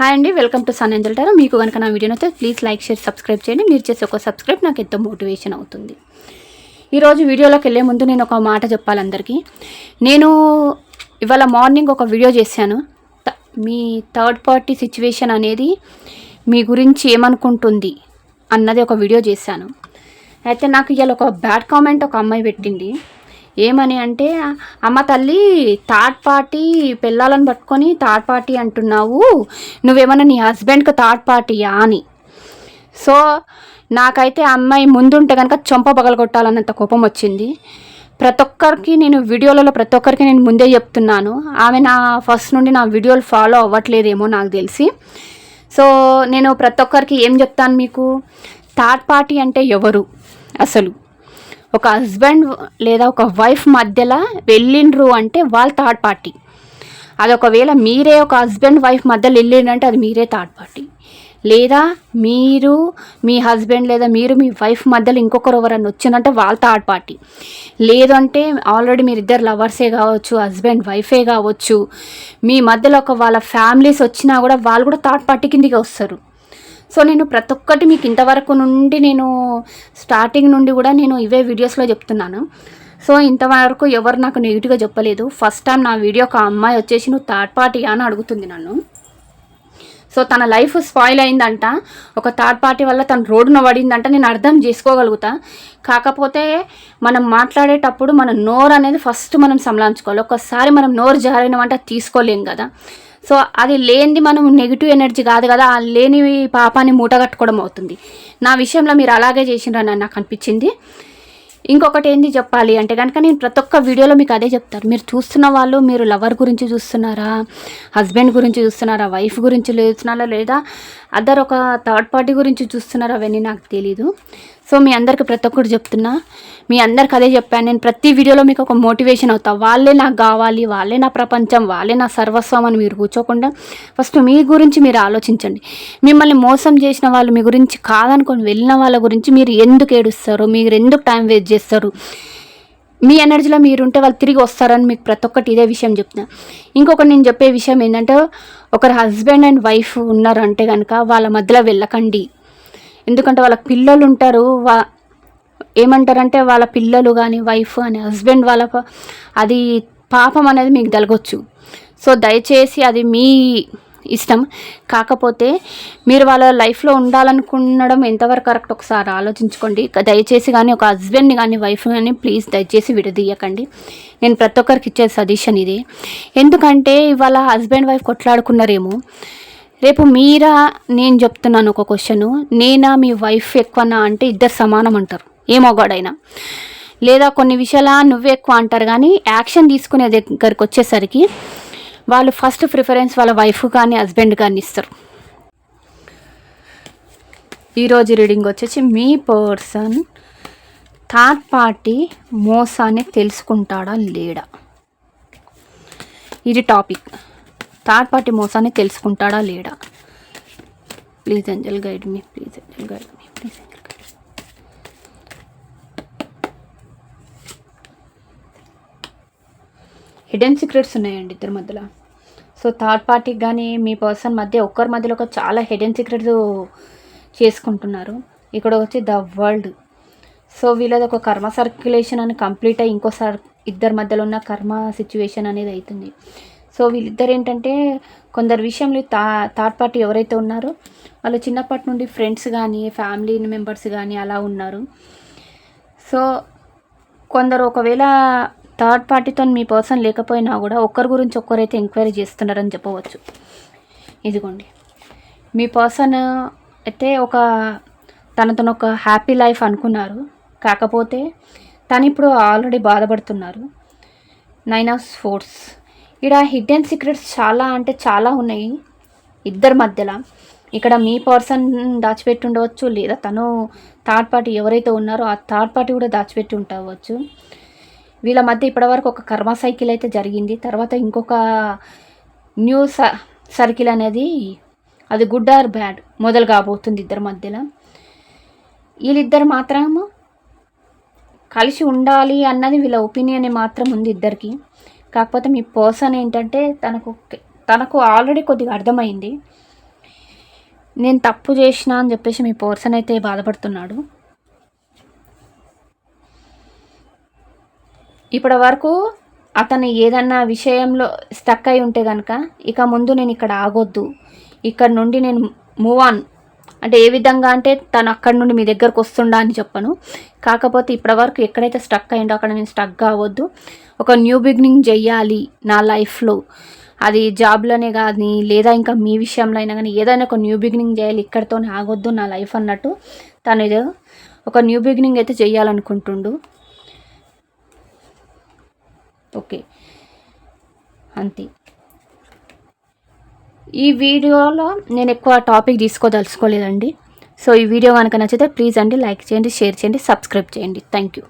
Hi అండి welcome to sun Angel మీకు కనుక నా వీడియో నచ్చితే ప్లీజ్ లైక్ షేర్ సబ్స్క్రైబ్ చేయండి. మీరు చేసే ఒక సబ్స్క్రైబ్ నాకు ఎంతో మోటివేషన్ అవుతుంది. ఈరోజు వీడియోలోకి వెళ్ళే ముందు నేను ఒక మాట చెప్పాలి అందరికీ నేను ఇవాళ మార్నింగ్ ఒక వీడియో చేశాను. త- మీ థర్డ్ పార్టీ సిచ్యువేషన్ అనేది మీ గురించి ఏమనుకుంటుంది అన్నది ఒక వీడియో చేశాను. అయితే నాకు ఇవాళ ఒక బ్యాడ్ కామెంట్ ఒక అమ్మాయి పెట్టింది. ఏమని అంటే అమ్మ తల్లి థర్డ్ పార్టీ పిల్లలను పట్టుకొని థర్డ్ పార్టీ అంటున్నావు. నువ్వేమన్నా నీ హస్బెండ్కి థర్డ్ పార్టీయా? అని. సో నాకైతే అమ్మాయి ముందుంటే కనుక చొంప పగలగొట్టాలన్నంత కోపం వచ్చింది. ప్రతి ఒక్కరికి నేను వీడియోలలో ప్రతి ఒక్కరికి నేను ముందే చెప్తున్నాను. ఆమె నా ఫస్ట్ నుండి నా వీడియోలు ఫాలో అవ్వట్లేదేమో నాకు తెలిసి. సో నేను ప్రతి ఒక్కరికి ఏం చెప్తాను మీకు? థర్డ్ పార్టీ అంటే ఎవరు? అసలు. ఒక హస్బెండ్ లేదా ఒక వైఫ్ మధ్యలో వెళ్ళిండ్రు అంటే వాళ్ళు థర్డ్ పార్టీ. అది ఒకవేళ మీరే ఒక హస్బెండ్ వైఫ్ మధ్యలో వెళ్ళిండంటే అది మీరే థర్డ్ పార్టీ. లేదా మీరు మీ హస్బెండ్ లేదా మీరు మీ వైఫ్ మధ్యలో ఇంకొకరు ఎవరన్నా వచ్చిందంటే వాళ్ళ థర్డ్ పార్టీ. లేదంటే ఆల్రెడీ మీరు ఇద్దరు లవర్సే కావచ్చు హస్బెండ్ వైఫే కావచ్చు. మీ మధ్యలో ఒక వాళ్ళ ఫ్యామిలీస్ వచ్చినా కూడా వాళ్ళు కూడా థర్డ్ పార్టీ కిందికి వస్తారు. సో నేను ప్రతి ఒక్కటి మీకు ఇంతవరకు నుండి నేను స్టార్టింగ్ నుండి కూడా నేను ఇవే వీడియోస్లో చెప్తున్నాను. సో ఇంతవరకు ఎవరు నాకు నెగిటివ్గా చెప్పలేదు. ఫస్ట్ టైం నా వీడియో ఒక అమ్మాయి వచ్చేసి నువ్వు థర్డ్ పార్టీ అని అడుగుతుంది నన్ను. సో తన లైఫ్ స్పాయిల్ అయిందంట. ఒక థర్డ్ పార్టీ వల్ల తన రోడ్డున పడిందంట. నేను అర్థం చేసుకోగలుగుతా. కాకపోతే మనం మాట్లాడేటప్పుడు మన నోరు అనేది ఫస్ట్ మనం సంలాంచుకోవాలి ఒకసారి మనం నోరు జారినామంటే తీసుకోలేం కదా. సో అది లేనిది మనం నెగిటివ్ ఎనర్జీ కాదు కదా ఆ లేని పాపాన్ని మూట కట్టుకోవడం అవుతుంది. నా విషయంలో మీరు అలాగే చేసిండ్రని నాకు అనిపించింది. ఇంకొకటి ఏంది చెప్పాలి అంటే కనుక నేను ప్రతి ఒక్క వీడియోలో మీకు అదే చెప్తాను మీరు చూస్తున్న వాళ్ళు మీరు లవర్ గురించి చూస్తున్నారా హస్బెండ్ గురించి చూస్తున్నారా వైఫ్ గురించి చూస్తున్నారా లేదా అదర్ ఒక థర్డ్ పార్టీ గురించి చూస్తున్నారు అవన్నీ నాకు తెలీదు. సో మీ అందరికి ప్రతి ఒక్కటి చెప్తున్నా. మీ అందరికి అదే చెప్పాను. నేను ప్రతి వీడియోలో మీకు ఒక మోటివేషన్ అవుతా. వాళ్ళే నాకు కావాలి వాళ్ళే నా ప్రపంచం వాళ్ళే నా సర్వస్వం అని మీరు కూర్చోకుండా ఫస్ట్ మీ గురించి మీరు ఆలోచించండి. మిమ్మల్ని మోసం చేసిన వాళ్ళు మీ గురించి కాదనుకొని వెళ్ళిన వాళ్ళ గురించి మీరు ఎందుకు ఏడుస్తారు? మీరు ఎందుకు టైం వేస్ట్ చేస్తారు? మీ ఎనర్జీలో మీరుంటే వాళ్ళు తిరిగి వస్తారని మీకు ప్రతి ఒక్కటి ఇదే విషయం చెప్తున్నా. ఇంకొకటి నేను చెప్పే విషయం ఏంటంటే ఒకరు హస్బెండ్ అండ్ వైఫ్ ఉన్నారంటే కనుక వాళ్ళ మధ్యలో వెళ్ళకండి. ఎందుకంటే వాళ్ళ పిల్లలు ఉంటారు వా ఏమంటారంటే వాళ్ళ పిల్లలు కానీ వైఫ్ కానీ హస్బెండ్ వాళ్ళ అది పాపం అనేది మీకు తలగొచ్చు. సో దయచేసి అది మీ ఇష్టం. కాకపోతే మీరు వాళ్ళ లైఫ్లో ఉండాలనుకునడం ఎంతవరకు కరెక్ట్ ఒకసారి ఆలోచించుకోండి. దయచేసి కానీ ఒక హస్బెండ్ని కానీ వైఫ్ కానీ ప్లీజ్ దయచేసి విడదీయకండి. నేను ప్రతి ఒక్కరికి ఇచ్చే సజెషన్ ఇది. ఎందుకంటే ఇవాళ హస్బెండ్ వైఫ్ కొట్లాడుకున్నారేమో. రేపు మీరా నేను చెప్తున్నాను ఒక క్వశ్చన్. నేనా మీ వైఫ్ ఎక్కువనా అంటే ఇద్దరు సమానం అంటారు. ఏ మగాడైనా లేదా కొన్ని విషయాల నువ్వే ఎక్కువ అంటారు కానీ యాక్షన్ తీసుకునే దగ్గరికి వచ్చేసరికి వాళ్ళు ఫస్ట్ ప్రిఫరెన్స్ వాళ్ళ వైఫ్ కానీ హస్బెండ్ కానీ ఇస్తారు. ఈరోజు రీడింగ్ వచ్చేసి మీ పర్సన్ థర్డ్ పార్టీ మోసాన్ని తెలుసుకుంటాడా లేడా? ఇది టాపిక్ థర్డ్ పార్టీ మోసాన్ని తెలుసుకుంటాడా లేడా? Please angel guide me please angel guide me please angel guide hidden secrets ఉన్నాయండి ఇద్దరి మధ్యలో. సో థర్డ్ పార్టీకి కానీ మీ పర్సన్ మధ్య ఒక్కరి మధ్యలో ఒక చాలా హిడెన్ సీక్రెట్స్ చేసుకుంటున్నారు. ఇక్కడ వచ్చి ద వరల్డ్. సో వీళ్ళది ఒక కర్మ సర్క్యులేషన్ అని కంప్లీట్ అయ్యి ఇంకోసారి ఇద్దరి మధ్యలో ఉన్న కర్మ సిచ్యువేషన్ అనేది అవుతుంది సో వీళ్ళిద్దరు ఏంటంటే కొందరు విషయంలో తా థర్డ్ పార్టీ ఎవరైతే ఉన్నారో వాళ్ళు చిన్నప్పటి నుండి ఫ్రెండ్స్ కానీ ఫ్యామిలీ మెంబర్స్ కానీ అలా ఉన్నారు. సో కొందరు ఒకవేళ థర్డ్ పార్టీతో మీ పర్సన్ లేకపోయినా కూడా ఒక్కరి గురించి ఒక్కరైతే ఎంక్వైరీ చేస్తున్నారని చెప్పవచ్చు. ఇదిగోండి. మీ పర్సన్ అయితే ఒక తనతో ఒక హ్యాపీ లైఫ్ అనుకున్నారు. కాకపోతే తను ఇప్పుడు ఆల్రెడీ బాధపడుతున్నారు. Nine of swords. ఇక్కడ హిడెన్ సీక్రెట్స్ చాలా అంటే చాలా ఉన్నాయి. ఇద్దరి మధ్యలో. ఇక్కడ మీ పర్సన్ దాచిపెట్టి ఉండవచ్చు లేదా తను థర్డ్ పార్టీ ఎవరైతే ఉన్నారో ఆ థర్డ్ పార్టీ కూడా దాచిపెట్టి ఉండవచ్చు. వీళ్ళ మధ్య ఇప్పటివరకు ఒక కర్మ సైకిల్ అయితే జరిగింది. తర్వాత ఇంకొక న్యూ స సర్కిల్ అనేది అది గుడ్ ఆర్ బ్యాడ్ మొదలు కాబోతుంది ఇద్దరి మధ్యలో. వీళ్ళిద్దరు మాత్రము కలిసి ఉండాలి అన్నది వీళ్ళ ఒపీనియన్ మాత్రం ఉంది ఇద్దరికి. కాకపోతే మీ పర్సన్ ఏంటంటే తనకు తనకు ఆల్రెడీ కొద్దిగా అర్థమైంది. నేను తప్పు చేసిన అని చెప్పేసి మీ పర్సన్ అయితే బాధపడుతున్నాడు. ఇప్పటి వరకు అతను ఏదన్నా విషయంలో స్టక్ అయి ఉంటే కనుక ఇక ముందు నేను ఇక్కడ ఆగొద్దు. ఇక్కడ నుండి నేను మూవ్ ఆన్ అంటే ఏ విధంగా అంటే తను అక్కడి నుండి మీ దగ్గరకు వస్తుండా అని చెప్పను. కాకపోతే ఇప్పటివరకు ఎక్కడైతే స్టక్ అయిందో అక్కడ నేను స్టక్ కావద్దు. ఒక న్యూ బిగినింగ్ చెయ్యాలి నా లైఫ్లో. అది జాబ్లోనే కానీ లేదా ఇంకా మీ విషయంలో అయినా కానీ ఏదైనా ఒక న్యూ బిగినింగ్ చేయాలి ఇక్కడితోనే ఆగొద్దు నా లైఫ్ అన్నట్టు తను ఏదో ఒక న్యూ బిగినింగ్ అయితే చేయాలనుకుంటుండు. ఓకే. అంతే. ఈ వీడియోలో నేను ఎక్కువ టాపిక్ తీసుకోదలుచుకోలేదండి. సో ఈ వీడియో కనుక నచ్చితే ప్లీజ్ అండి లైక్ చేయండి షేర్ చేయండి సబ్స్క్రైబ్ చేయండి. Thank you.